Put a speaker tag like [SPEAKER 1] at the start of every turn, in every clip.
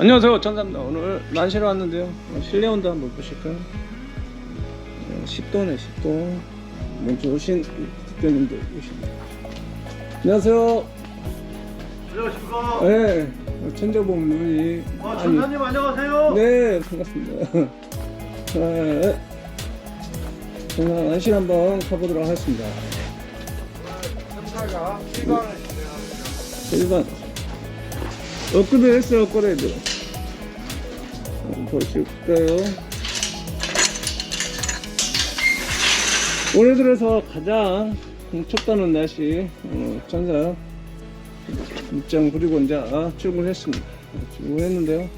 [SPEAKER 1] 안녕하세요 전사입니다. 오늘 난시러 왔는데요. 어, 실내 온도 한번 보실까요? 어, 10도네 10도. 먼저 오신 대표님들 오십니다. 안녕하세요.
[SPEAKER 2] 안녕하십니까.
[SPEAKER 1] 네 천정봉 누이
[SPEAKER 2] 아, 전사님 안녕하세요.
[SPEAKER 1] 네 반갑습니다. 네. 전사 난시 한번 가보도록 하겠습니다.
[SPEAKER 2] 시간을
[SPEAKER 1] 1번 업그레이드 했어요 업그레이드 한번 보실까요? 올해 들어서 가장 춥다는 날씨 어, 전사 입장 그리고 이제 아, 출근했습니다. 출근했는데요.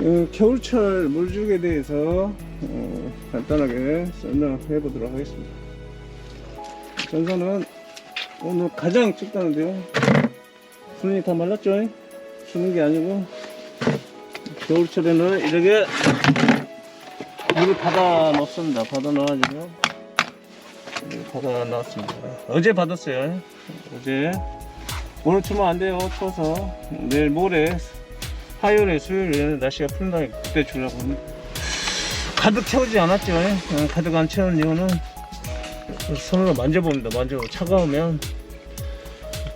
[SPEAKER 1] 어, 겨울철 물주기에 대해서 어, 간단하게 설명해 보도록 하겠습니다. 전사는 오늘 가장 춥다는데요. 손이 다 말랐죠? 추는 게 아니고 겨울철에는 이렇게 물을 받아 넣습니다. 받아 넣어가지고 이렇게 받아 넣었습니다. 어제 받았어요. 어제 오늘 추면 안 돼요. 추워서 내일 모레 화요일에 수요일에 날씨가 푼다 그때 주려고 가득 채우지 않았죠. 어, 가득 안 채운 이유는 손으로 만져봅니다. 만져보고 차가우면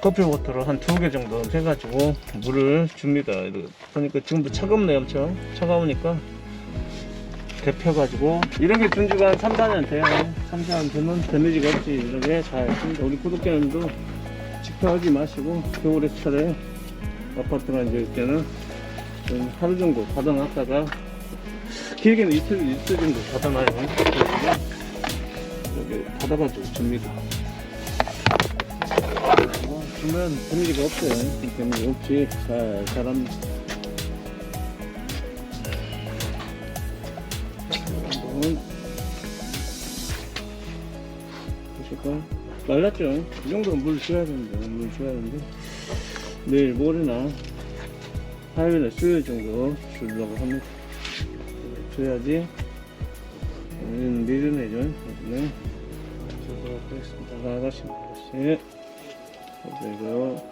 [SPEAKER 1] 커피 워터를 한두 개 정도 해가지고 물을 줍니다. 이렇게. 그러니까 지금도 차갑네요, 엄청. 차가우니까 데펴가지고 이런 게 준 지가 한 3, 4년 돼요. 3, 4년 되면 데미지가 없지. 이렇게 잘 씁니다. 우리 구독자님도 지켜하지 마시고 겨울에 차례 아파트나 이제 때는 좀 하루 정도 받아놨다가 길게는 이틀, 이틀 정도 받아놔요. 여기 받아가지고 줍니다. 뭐, 주면 데미지가 없어요. 데미지 없이 잘, 잘합니다. 한번 보실까요? 말랐죠? 이 정도는 물 줘야 됩니다. 물 줘야 되는데 내일 모레나 화요일에 수요일 정도 주려고 합니다. 줘야지 우리는 미르네죠. 네. 저도 하겠습니다. 나가십니다. 아가씨. 그리고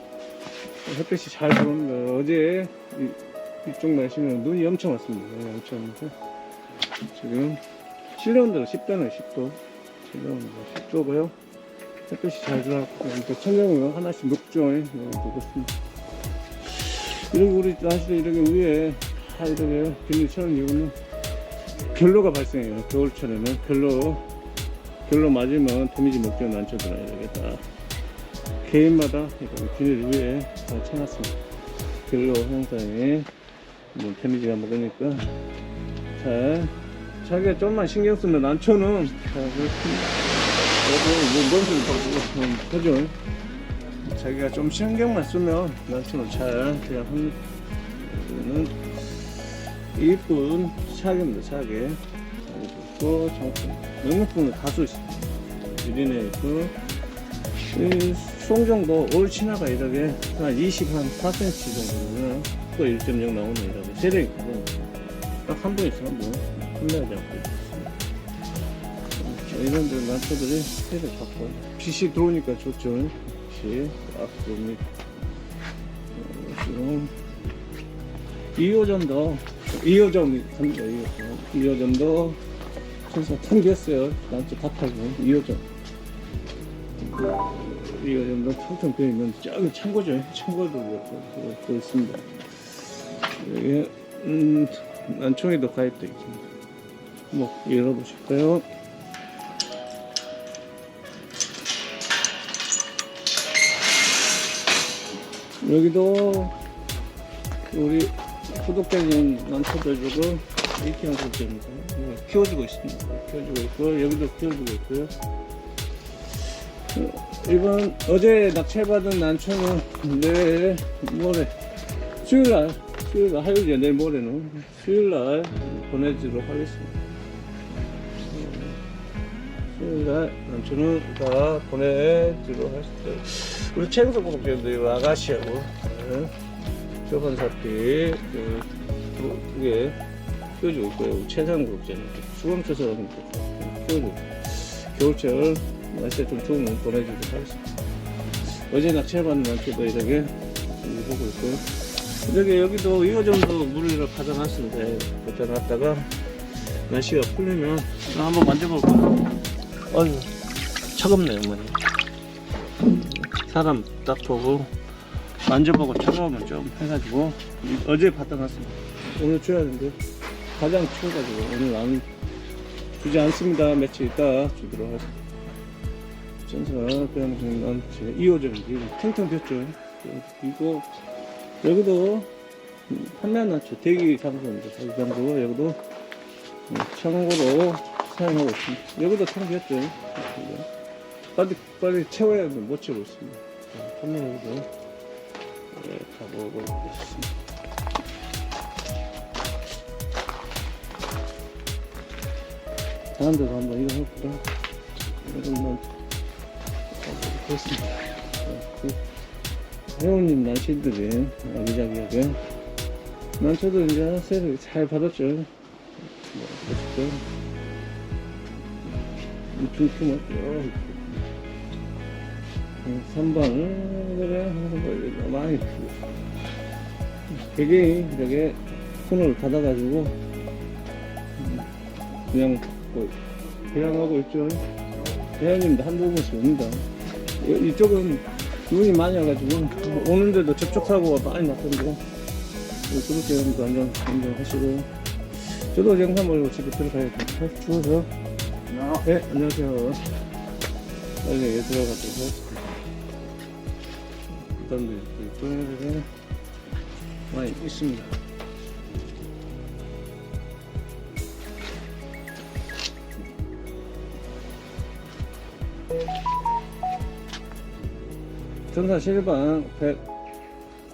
[SPEAKER 1] 햇빛이 잘 들어옵니다. 어제 이, 이쪽 날씨는 눈이 엄청 왔습니다. 네, 엄청 왔는데 지금 실내 온도가 10도네 10도. 실내 온도가 10도고요. 햇빛이 잘 들어왔고 천장을 하나씩 녹죠. 네, 녹았습니다. 이렇게 우리 날씨도 이렇게 위에 다 이렇게 비닐 쳐놓은 이유는 결로가 발생해요. 겨울철에는 결로 결로 맞으면 데미지 먹죠 난초들은 이렇게 다 개인마다 비닐 위에 다 쳐놨습니다. 결로 현상에 뭐 데미지가 먹으니까 잘 자기가 좀만 신경 쓰면 난초는 잘 그렇습니다. 그래도 뭐 뭔지 하죠. 자기가 좀 신경만 쓰면 난초는 잘 그냥 합니다. 이거는 이쁜 샤게입니다, 샤게. 있고, 정품. 명품은 다수 있습니다. 유리네 있고, 이 송정도 올 친화가 이렇게 한 24cm 정도면 또1.0 나오는 이렇게 세력이 딱한 번 있으면 뭐, 않고 있습니다. 이런 데 난초들이 세력 좋고, 빛이 들어오니까 좋죠. 빛이 딱 들어옵니다. 어, 지금 2호점도 2호점 갑니다 2호점 2호점도 천사 텅겼어요 난또 다 타고 2호점 2호점도 텅텅 비어있는 저기 창고죠 창고도 그렇고 또 있습니다 여기 음 난총이도 가입되어 있습니다 뭐 열어보실까요 여기도 우리 구독자님 이키형 구독자입니다. 이거 키워주고 있습니다. 키워주고 있고 여기도 키워주고 있고요. 어, 이번 어제 낙찰받은 난초는 내일 모레 수요일날 수요일날 화요일이야 내일 모레는 수요일날 보내주도록 하겠습니다. 수요일날 난초는 다 보내주도록 하겠습니다. 우리 최영석 구독자님도 아가씨하고 네. 저번사피 그, 두개 키워주고 있고요. 최상 구독자님 수검초서라는 거 키워주고 겨울철 날씨가 좀 좋으면 보내주도록 하겠습니다. 어제 낙찰받은 날씨도 이렇게 보고 있고요. 여기 여기도 이거 정도 물을 가져놨는데 갖다 놨다가 날씨가 풀리면 한번 만져볼까? 어휴 차갑네요 어머니 사람 딱 보고 만져보고 차가우면 좀 해가지고 이- 어제 갖다 놨습니다 오늘 줘야 되는데 가장 추워가지고 오늘 안 주지 않습니다 며칠 있다 주도록 하겠습니다 전사 그냥 난 2호점인데 탱탱 폈죠. 이거 여기도 판매한 났죠. 대기 장소입니다 대기 장소 여기도 음, 창고로 사용하고 있습니다. 여기도 탱 폈죠. 빨리 빨리 채워야 하는데 못 채우고 있습니다. 자, 판매 여기도. 네, 가보겠습니다. 다른 데도 한번 이거 해볼까 이것만 가보겠습니다. 자, 그 회원님 날씨들이 아기자기하게 난 저도 이제 세를 잘 받았죠. 뭐 어쨌든. 중투만 어, 3번 그래 뭐 많이 되게 되게 손을 닫아가지고 음, 그냥 뭐 대항하고 있죠 대항님도 한두 번씩 옵니다. 이- 이쪽은 눈이 많이 와가지고 오는데도 접촉사고가 많이 났던데 그렇게 하면서 안전 운전하시고 저도 영상 몰고 집에 들어가야 돼 추워서 네 안녕하세요. 빨리 들어가도록 일단도 이쪽에 많이 있습니다 전사 실방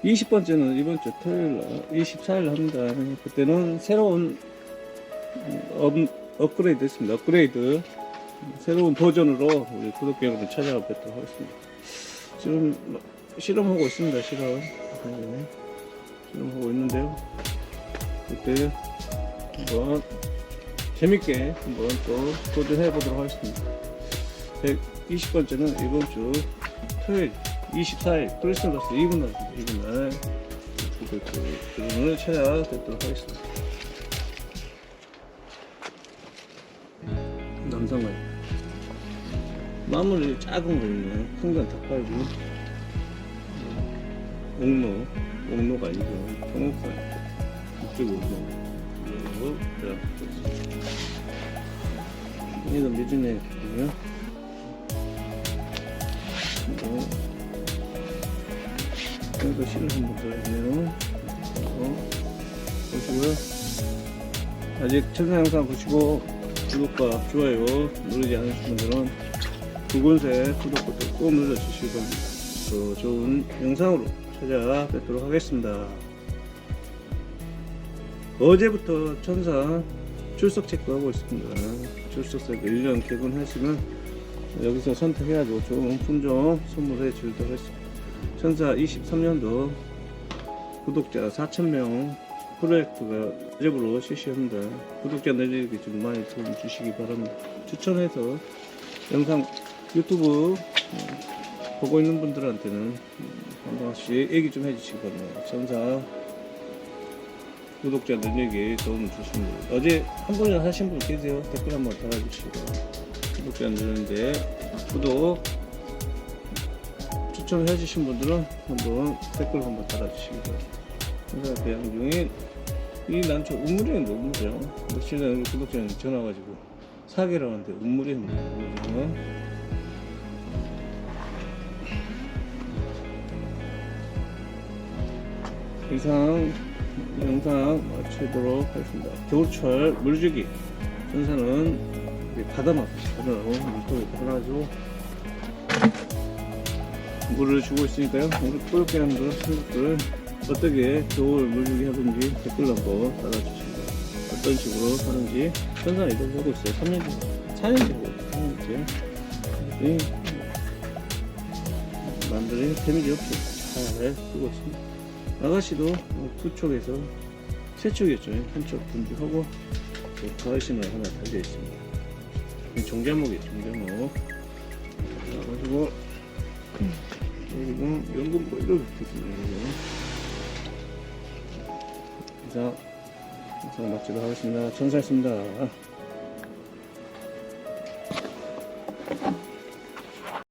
[SPEAKER 1] 120번째는 이번 주 토요일 날 24일 합니다. 그때는 새로운 업, 업그레이드 했습니다. 업그레이드 새로운 버전으로 우리 구독자 여러분 찾아가 뵙도록 하겠습니다. 지금 실험하고 있습니다. 실험 네, 실험하고 있는데요. 그때 한번 재밌게 한번 또 도전해 보도록 하겠습니다. 120번째는 이번 주 토요일 24일 크리스마스 이브 날 이브 날 그분을 찾아뵙도록 하겠습니다. 남성은 마무리 작은 거 있네. 큰건 닭갈비. 옥로, 옥로가 아니고 통옥산 이쪽 옥로. 그리고 이거 미주네 있고요. 여기도 실을 한번. 어, 보시고요. 아직 천사 영상 보시고 구독과 좋아요 누르지 않으신 분들은 붉은색 구독 버튼 꼭 눌러주시고 더 좋은 영상으로 찾아뵙도록 하겠습니다. 어제부터 천사 출석 체크하고 있습니다. 출석서 1년 개근하시면 여기서 선택해가지고 좋은 품종 선물해 주도록 하겠습니다. 천사 23년도 구독자 4,000명 프로젝트가 어제부로 실시합니다. 구독자 늘리기 좀 많이 도움 주시기 바랍니다. 추천해서 영상 유튜브 어, 보고 있는 분들한테는 음, 한 번씩 얘기 좀 해주시기 바랍니다. 천사 구독자 늘리기 도움 주십니다. 어제 한 분이나 하신 분 계세요? 댓글 한번 달아주시고 구독자 늘리는데 구독 추천을 해주신 분들은 한번 댓글 한번 달아주시기 바랍니다. 대양 중에 이 난초 우물이었는데 우물이요. 며칠 전에 구독자님 전화 가지고 사기를 하는데 우물이었는데 우물이요. 이상 영상 마치도록 하겠습니다. 겨울철 물주기 전사는 바다만 바다로 물속에 받아가지고 물을 주고 있으니까요. 우리 구독자님들, 친구들 어떻게 겨울 물주기 하든지 댓글 한번 달아주시고 어떤 식으로 하는지 전산 이동 하고 있어요. 3년, 4년째, 4년째. 이 남들이 데미지 없이 잘 쓰고 있습니다. 아가씨도 두 쪽에서 세 쪽이었죠. 한쪽 분주하고 가을신을 하나 달려 있습니다. 이 종자목이에요, 종자목. 그래가지고 그 지금 연금 보일러 좋겠네요. 이상, 이상 마치도록 하겠습니다. 천사했습니다.